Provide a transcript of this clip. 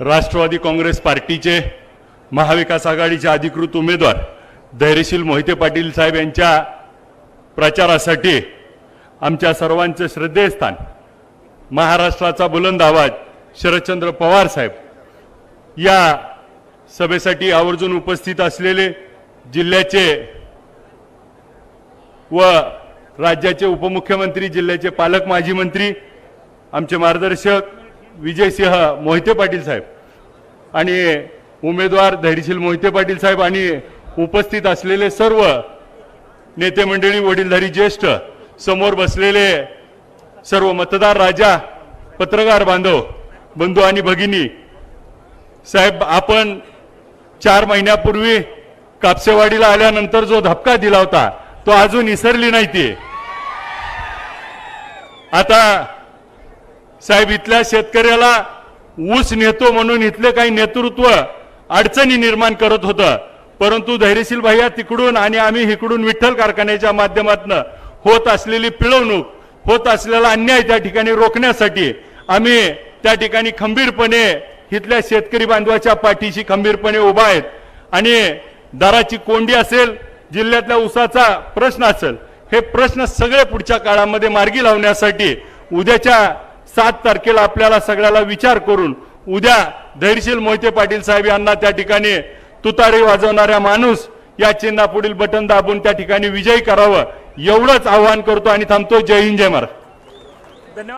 राष्ट्रवादी काँग्रेस पार्टीचे महाविकास आघाडीचे अधिकृत उमेदवार धैर्यशील मोहिते पाटील साहेब यांच्या प्रचारासाठी आमच्या सर्वांचं श्रद्धेस्थान महाराष्ट्राचा बुलंद आवाज शरदचंद्र पवार साहेब. या सभेसाठी आवर्जून उपस्थित असलेले जिल्ह्याचे व राज्याचे उपमुख्यमंत्री जिल्ह्याचे पालक माजी मंत्री आमचे मार्गदर्शक विजयसिंह मोहिते पाटील साहेब आणि उमेदवार धैर्यशील मोहिते पाटील साहेब आणि उपस्थित असलेले सर्व नेते मंडळी वडीलधारी ज्येष्ठ समोर बसलेले सर्व मतदार राजा पत्रकार बांधव बंधू आणि भगिनी साहेब आपण चार महिन्यापूर्वी कापसेवाडीला आल्यानंतर जो धपका दिला होता तो अजून निसरली नाही ती. आता साहेब इथल्या शेतकऱ्याला ऊस नेतो म्हणून इथले काही नेतृत्व अडचणी निर्माण करत होतं. परंतु धैर्यशील भैया तिकडून आणि आम्ही इकडून विठ्ठल कारखान्याच्या माध्यमातून होत असलेली पिळवणूक होत असलेला अन्याय त्या ठिकाणी रोखण्यासाठी आम्ही त्या ठिकाणी खंबीरपणे इथल्या शेतकरी बांधवाच्या पाठीशी खंबीरपणे उभा आहेत. आणि दराची कोंडी असेल जिल्ह्यातल्या उसाचा प्रश्न असेल हे प्रश्न सगळे पुढच्या काळामध्ये मार्गी लावण्यासाठी उद्याच्या सात तारखेला आपल्याला सगळ्याला विचार करून उद्या धैर्यशील मोहिते पाटील साहेब यांना त्या ठिकाणी तुतारी वाजवणाऱ्या माणूस या चिन्हा पुढील बटन दाबून त्या ठिकाणी विजयी करावं एवढंच आवाहन करतो आणि थांबतो. जय हिंद जय महाराज